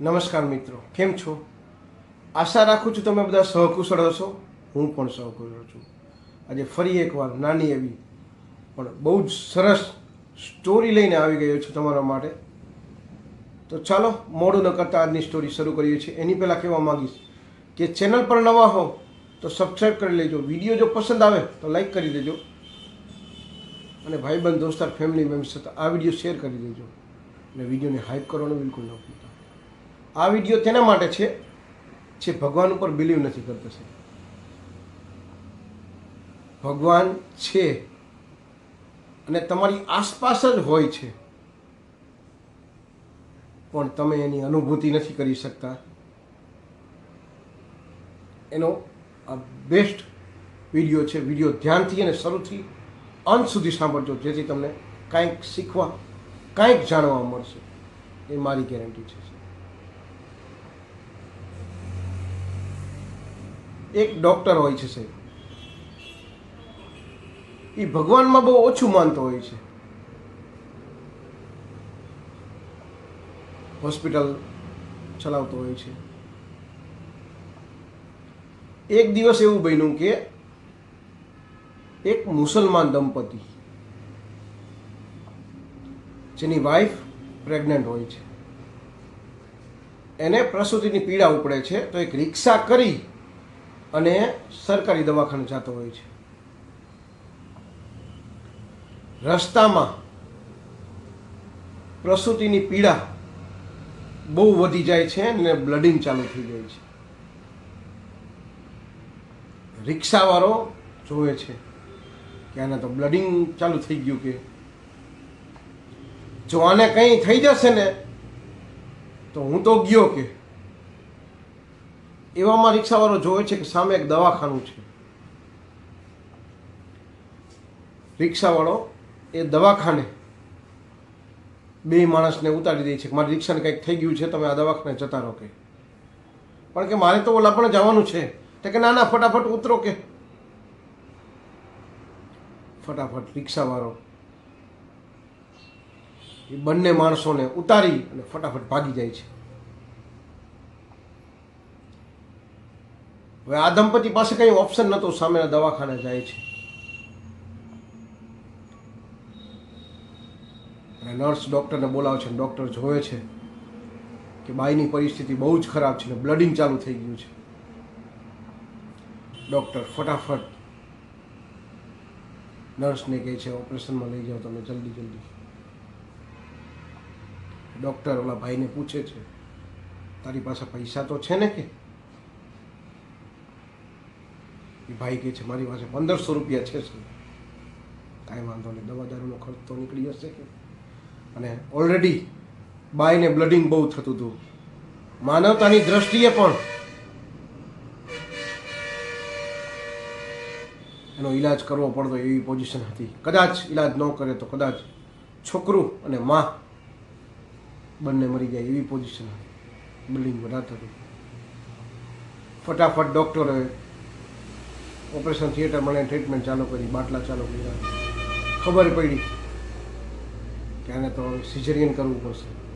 નમસ્કાર મિત્રો, કેમ છો? આશા રાખું છું તમે બધા સહકુશળ હશો. હું પણ સહકુશળ છું. આજે ફરી એકવાર નાની એવી, પણ બહુ જ સરસ સ્ટોરી લઈને આવી ગયો છું તમારા માટે. તો ચાલો, મોડું ન કરતાં આજની સ્ટોરી શરૂ કરીએ છીએ. એની પહેલાં કહેવા માંગીશ કે ચેનલ પર નવા હો તો સબસ્ક્રાઈબ કરી લેજો. વીડિયો જો પસંદ આવે તો લાઈક કરી દેજો. અને ભાઈબંધ, દોસ્તાર ફેમિલી મેમ્બર્સ સાથે આ વીડિયો શેર કરી દેજો. અને વિડીયોને હાઇપ કરવાનું બિલકુલ ન ભૂલતા. આ વીડિયો તેના માટે છે, જે ભગવાન ઉપર બિલીવ નથી કરતો છે ભગવાન છે અને તમારી આસપાસ જ હોય છે. પણ તમે એની અનુભૂતિ નથી કરી શકતા. એનો આ બેસ્ટ વીડિયો છે, વીડિયો ધ્યાનથી અને શરૂથી અંત સુધી સાંભળજો, જેથી તમને કાંઈક શીખવા, કાંઈક જાણવા મળશે. એ મારી ગેરંટી છે એક ડૉક્ટર હોય છે સાહેબ. એ ભગવાનમાં બહુ ઓછું માનતો હોય છે. હોસ્પિટલ ચલાવતો હોય છે. એક દિવસ એવું બન્યું કે એક મુસલમાન દંપતી, જેની વાઈફ પ્રેગ્નન્ટ હોય છે. એને પ્રસૂતિની પીડા ઉપડે છે, તો એક રિક્ષા કરી અને સરકારી દવાખાને જતો હોય છે. રસ્તામાં પ્રસૂતિની પીડા બહુ વધી જાય છે અને બ્લડિંગ ચાલુ થઈ જાય છે. રિક્ષાવાળો જોવે છે કે આને તો બ્લડિંગ ચાલુ થઈ ગયું કે જો આને કંઈ થઈ જશે ને, તો હું તો ગયો કે એવામાં રિક્ષાવાળો જોવે છે કે સામે એક દવાખાનું છે. રિક્ષાવાળો એ દવાખાને બે માણસને ઉતારી દે છે મારી રિક્ષાને કંઈક થઈ ગયું છે, તમે આ દવાખાને જતા રહો કે. પણ કે મારે તો ઓલા પણ જવાનું છે. તો કે ના ના ફટાફટ ઉતરો કે. ફટાફટ રિક્ષાવાળો એ બંને માણસોને ઉતારી અને ફટાફટ ભાગી જાય છે. હવે આ દંપતી પાસે કંઈ ઓપ્શન નહોતો, સામેના દવાખાને જાય છે. નર્સ ડૉક્ટરને બોલાવે છે ડૉક્ટર જોવે છે કે બાઈની પરિસ્થિતિ બહુ જ ખરાબ છે ને બ્લડિંગ ચાલુ થઈ ગયું છે. ડૉક્ટર ફટાફટ નર્સને કહે છે ઓપરેશનમાં લઈ જાઓ તમે, જલ્દી જલ્દી. ડૉક્ટર ઓલા ભાઈને પૂછે છે, તારી પાસે પૈસા તો છે ને કે? એ ભાઈ કહે છે, મારી પાસે પંદરસો રૂપિયા છે સર. કાંઈ વાંધો નહીં દવા દારૂનો ખર્ચ તો નીકળી જશે કે. અને ઓલરેડી બાયને બ્લડિંગ બહુ થતું હતું. માનવતાની દ્રષ્ટિએ પણ. એનો ઈલાજ કરવો પડતો એવી પોઝિશન હતી. કદાચ ઈલાજ ન કરે તો કદાચ છોકરું અને મા બંને મરી જાય એવી પોઝિશન હતી. બિલ્ડિંગ વધારતું હતું. ફટાફટ ડૉક્ટરોએ ઓપરેશન થિયેટર મને ટ્રીટમેન્ટ ચાલુ કરી, બાટલા ચાલુ કર્યા. ખબર પડી કે આને તો સિઝરિયન કરવું પડશે.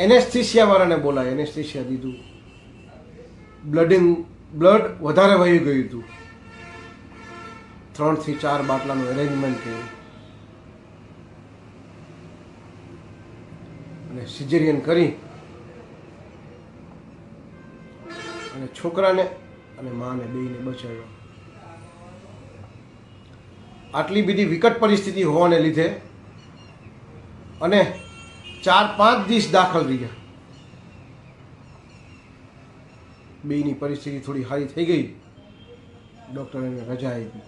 એનેસ્થિશિયાવાળાને બોલાય એનેસ્થિશિયા દીધું. બ્લડિંગ બ્લડ વધારે વહી ગયું હતું. ત્રણથી ચાર બાટલાનું એરેન્જમેન્ટ કર્યું. અને સિઝેરિયન કરી. અને છોકરાને અને માને બેને બચાવ્યો. આટલી બધી વિકટ પરિસ્થિતિ હોવાને લીધે અને ચાર પાંચ દિવસ દાખલ રહ્યા. બેની પરિસ્થિતિ થોડી સારી થઈ ગઈ. ડૉક્ટર એને રજા આપી.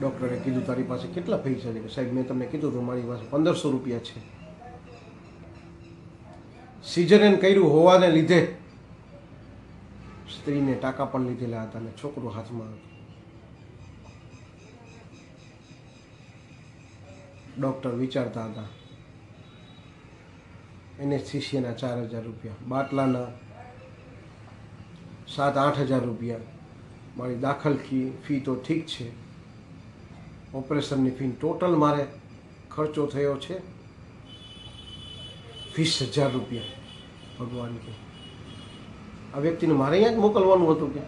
ડૉક્ટરે કીધું, તારી પાસે કેટલા પૈસા છે? સાહેબ, મેં તમને કીધું તો મારી પાસે પંદરસો રૂપિયા છે. સિઝરેન કર્યું હોવાને લીધે સ્ત્રીને ટાંકા પણ લીધેલા હતા અને છોકરો હાથમાં હતો. ડૉક્ટર વિચારતા હતા એને શિષ્યના ચાર હજાર રૂપિયા, બાટલાના સાત આઠ હજાર રૂપિયા, મારી દાખલ ફી ફી તો ઠીક છે, ઓપરેશનની ફી ટોટલ મારે ખર્ચો થયો છે વીસ હજાર રૂપિયા. ભગવાન કે આ વ્યક્તિને મારે અહીંયા જ મોકલવાનું હતું કે?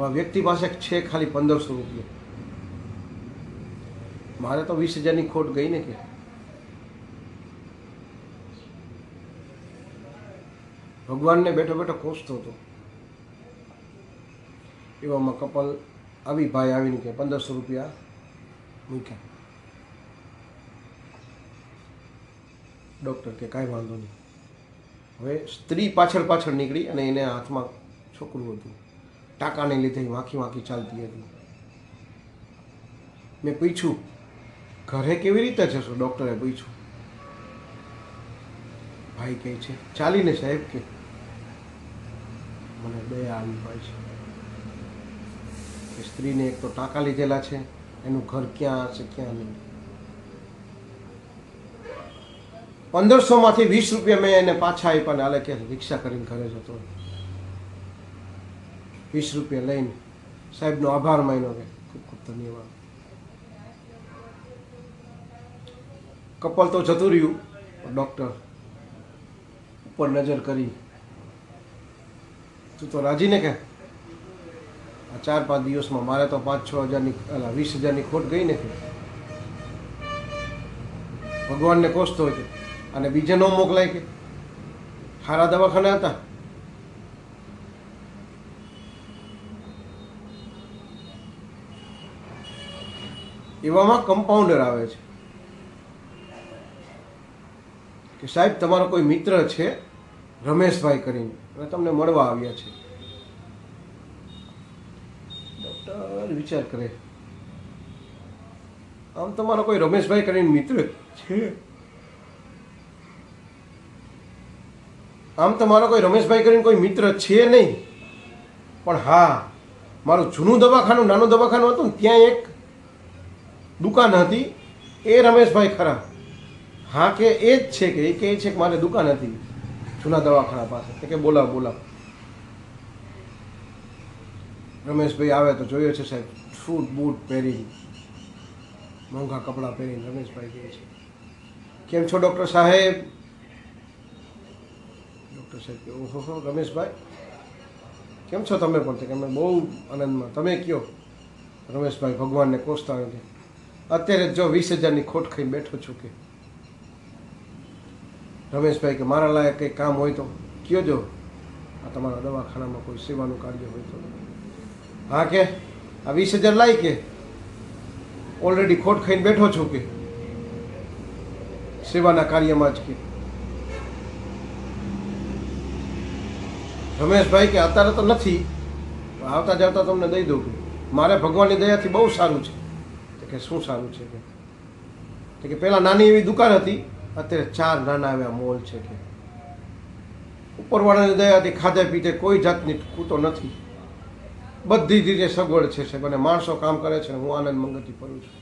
આ વ્યક્તિ પાસે છે ખાલી પંદરસો રૂપિયા. મારે તો વીસ હજારની ખોટ ગઈ ને કે? ભગવાનને બેઠો બેઠો કોસતો હતો. એવામાં કપલ આવી ભાઈ આવીને કે પંદરસો રૂપિયા મૂક્યા. ડૉક્ટર કે કાંઈ વાંધો નહીં. હવે સ્ત્રી પાછળ પાછળ નીકળી અને એને હાથમાં છોકરું હતું. ટાંકાને લીધે વાંકી વાંકી ચાલતી હતી. મેં પૂછ્યું, ઘરે કેવી રીતે જશો? ડૉક્ટરે પૂછ્યું. ભાઈ કહે છે, ચાલીને સાહેબ કે. મને દયા આવી ભાઈ છે. સ્ત્રીને એક તો ટાંકા લીધેલા છે, એનું ઘર ક્યાં હશે, ક્યાં નહીં. પંદરસો માંથી વીસ રૂપિયા મેં એને પાછા આપ્યા ને હાલે કે રિક્ષા કરીને ઘરે જતો. વીસ રૂપિયા લઈને સાહેબનો આભાર માન્યો કે ખૂબ ખૂબ ધન્યવાદ. કપલ તો જતું રહ્યું ડૉક્ટર ઉપર નજર કરી. તું તો રાજીને કે? આ ચાર પાંચ દિવસમાં મારે તો પાંચ છ હજારની વીસ હજારની ખોટ ગઈ ને ભગવાનને કોસતો છે અને બીજે ન મોકલાય કે? સારા દવાખાના હતા? એવામાં કમ્પાઉન્ડર આવે છે. કે સાહેબ, તમારો કોઈ મિત્ર છે? રમેશભાઈ કરીને. અને તમને મળવા આવ્યા છે. ડૉક્ટર વિચાર કરે. આમ તમારો કોઈ રમેશભાઈ કરીને મિત્ર છે? આમ તો મારો કોઈ રમેશભાઈ કરીને કોઈ મિત્ર છે નહીં. પણ હા, મારું જૂનું દવાખાનું, નાનું દવાખાનું હતું ને, ત્યાં એક દુકાન હતી. એ રમેશભાઈ ખરા. હા કે એ જ છે કે એ કહે છે કે મારે દુકાન હતી. જૂના દવાખાના પાસે. કે બોલાવ બોલાવ. રમેશભાઈ આવે તો જોયો છે સાહેબ. સૂટ બૂટ પહેરી. મોંઘા કપડાં પહેરીને રમેશભાઈ કહે છે. કેમ છો, ડૉક્ટર સાહેબ? ડૉક્ટર સાહેબ કે ઓહો રમેશભાઈ, કેમ છો તમે પણ? કે અમે બહુ આનંદમાં. તમે કયો? રમેશભાઈ ભગવાનને કોસતા નથી. અત્યારે જો વીસ હજારની ખોટ ખાઈ બેઠો છું કે. રમેશભાઈ કે મારા લાયક કંઈ કામ હોય તો કયો જો. આ તમારા દવાખાનામાં કોઈ સેવાનું કાર્ય હોય તો. હા કે? આ વીસ હજાર લાય કે? ઓલરેડી ખોટ ખાઈને બેઠો છું કે. સેવાના કાર્યમાં જ કે. રમેશભાઈ, કે અત્યારે તો નથી આવતા જાવતા તમને દઈ દઉં કે મારે ભગવાનની દયાથી બહુ સારું છે. તો કે શું સારું છે કે? તો કે પહેલાં નાની એવી દુકાન હતી, અત્યારે ચાર નાના એવા મોલ છે કે. ઉપરવાળાની દયાથી ખાધે પીતે કોઈ જાતની કૂતો નથી. બધી રીતે સગવડ છે સાહેબ, અને માણસો કામ કરે છે, હું આનંદ મંગતી ફરું છું.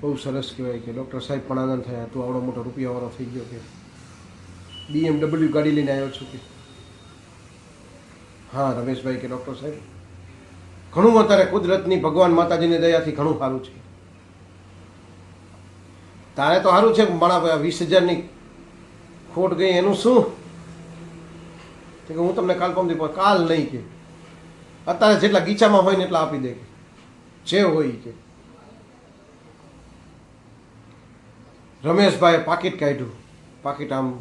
બહુ સરસ કહેવાય કે ડૉક્ટર સાહેબ પણ આનંદ થયા. તું આવડો મોટો રૂપિયાવાળો થઈ ગયો કે. બીએમડબલ્યુ ગાડી લઈને આવ્યો છું કે હા, રમેશભાઈ કે ડૉક્ટર સાહેબ. ઘણું અત્યારે કુદરતની ભગવાન માતાજીની દયાથી ઘણું સારું છે. તારે તો સારું છે, મારા વીસ હજારની ખોટ ગઈ, એનું શું? કે હું તમને કાલ પમદી પણ કાલ નહીં કે. અત્યારે જેટલા ગીચામાં હોય ને એટલા આપી દે જે હોય કે. રમેશભાઈએ પાકીટ કાઢ્યું. પાકીટ આમ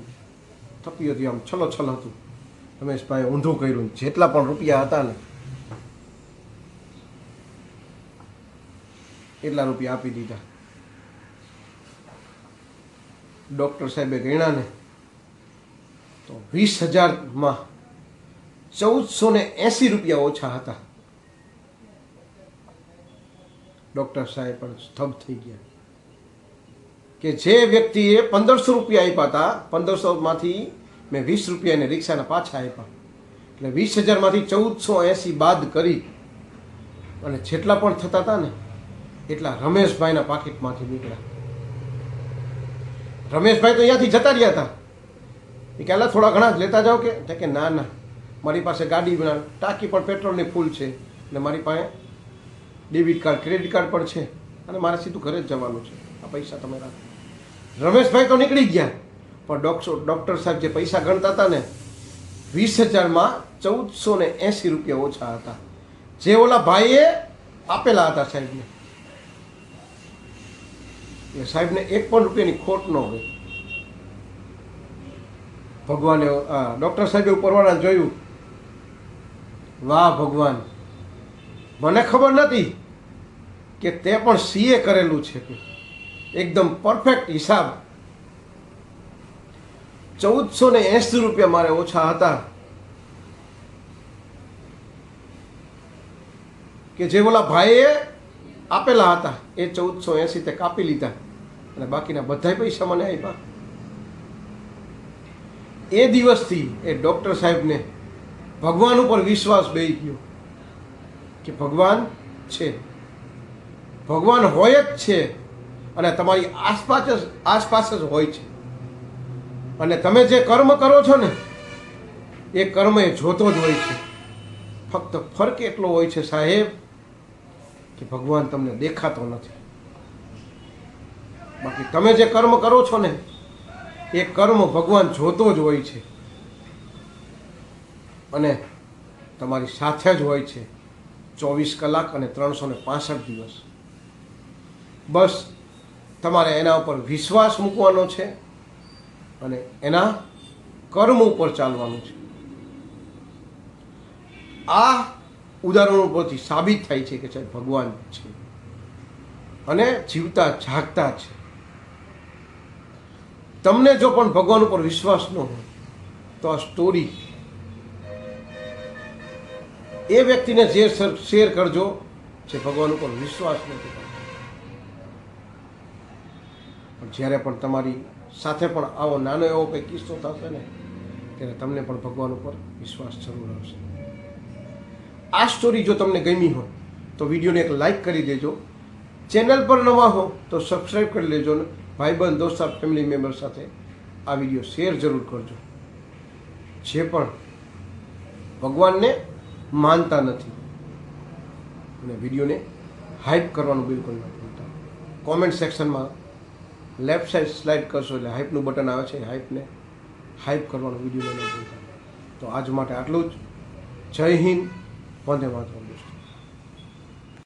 થપ્યું હતી આમ છલો છલ હતું. રમેશભાઈ ઊંધું કર્યું, જેટલા પણ રૂપિયા હતા ને, એટલા રૂપિયા આપી દીધા. ડૉક્ટર સાહેબે ગણ્યા ને, તો વીસ હજારમાં ચૌદસો ને એંસી રૂપિયા ઓછા હતા. ડૉક્ટર સાહેબ પણ સ્તબ્ધ થઈ ગયા. કે જે વ્યક્તિએ પંદરસો રૂપિયા આપ્યા હતા પંદરસોમાંથી મેં વીસ રૂપિયા એને રિક્ષાના પાછા આપ્યા. એટલે વીસ હજારમાંથી ચૌદસો એંસી બાદ કરી અને જેટલા પણ થતા હતા ને એટલા રમેશભાઈના પાકીટમાંથી નીકળ્યા. રમેશભાઈ તો અહીંયાથી જતા રહ્યા હતા. એ કે "અલા, થોડા ઘણા લેતા જાઓ કે? કે ના ના. મારી પાસે ગાડી ટાંકી પણ પેટ્રોલની ફૂલ છે. અને મારી પાસે ડેબિટ કાર્ડ ક્રેડિટ કાર્ડ પણ છે. અને મારે સીધું ઘરે જ જવાનું છે. આ પૈસા તમે રાખો. રમેશભાઈ તો નીકળી ગયા. પણ ડોક્ટર ડૉક્ટર સાહેબ જે પૈસા ગણતા હતા ને, વીસ હજારમાં ચૌદસો ને એંસી રૂપિયા ઓછા હતા. જે ઓલા ભાઈએ આપેલા હતા સાહેબને. એ સાહેબને એક પણ રૂપિયાની ખોટ ન હોય. ભગવાને ડૉક્ટર સાહેબે ઉપરવાળા જોયું. વાહ ભગવાન. મને ખબર નથી કે તે પણ સીએ કરેલું છે કે. એકદમ પરફેક્ટ હિસાબ. ચૌદસો ને એંસી રૂપિયા મારે ઓછા હતા. કે જે ઓલા ભાઈએ આપેલા હતા, એ ચૌદસો એસી તે કાપી લીધા. અને બાકીના બધાય પૈસા મને આપ્યા એ દિવસથી એ ડૉક્ટર સાહેબને ભગવાન ઉપર વિશ્વાસ બે ગયો કે ભગવાન છે. ભગવાન હોય જ છે. અને તમારી આસપાસ જ આસપાસ જ હોય છે. અને તમે જે કર્મ કરો છો ને, એ કર્મ એ જોતો જ હોય છે. ફક્ત ફરક એટલો હોય છે સાહેબ, કે ભગવાન તમને દેખાતો નથી. બાકી તમે જે કર્મ કરો છો ને, એ કર્મ ભગવાન જોતો જ હોય છે. અને તમારી સાથે જ હોય છે ચોવીસ કલાક અને ત્રણસો ને દિવસ. બસ તમારે એના ઉપર વિશ્વાસ મૂકવાનો છે અને એના કર્મ ઉપર ચાલવાનું છે. આ ઉદાહરણો પરથી સાબિત થાય છે કે સાહેબ ભગવાન છે અને જીવતા જાગતા છે. તમને જો પણ ભગવાન ઉપર વિશ્વાસ ન હોય, તો આ સ્ટોરી એ વ્યક્તિને જે શેર કરજો જે ભગવાન ઉપર વિશ્વાસ નથી કરતો. જ્યારે પણ તમારી સાથે પણ આવો નાનો એવો કંઈ કિસ્સો થશે ને, ત્યારે તમને પણ ભગવાન ઉપર વિશ્વાસ જરૂર આવશે. આ સ્ટોરી જો તમને ગમી હોય, તો વિડીયોને એક લાઈક કરી દેજો. ચેનલ પર નવા હો, તો સબસ્ક્રાઈબ કરી લેજો ને ભાઈબંધ દોસ્તાર ફેમિલી મેમ્બર સાથે આ વીડિયો શેર જરૂર કરજો. જે પણ ભગવાનને માનતા નથી, અને વિડીયોને હાઇપ કરવાનું બિલકુલ ન ભૂલતા. કોમેન્ટ સેક્શનમાં લેફ્ટ સાઈડ સ્લાઇડ કરશો એટલે હાઇપનું બટન આવે છે હાઇપને હાઇપ કરવાનો વીડિયો ન તો આજ માટે આટલું જ. જય હિન્દ, વંદે માતરમ.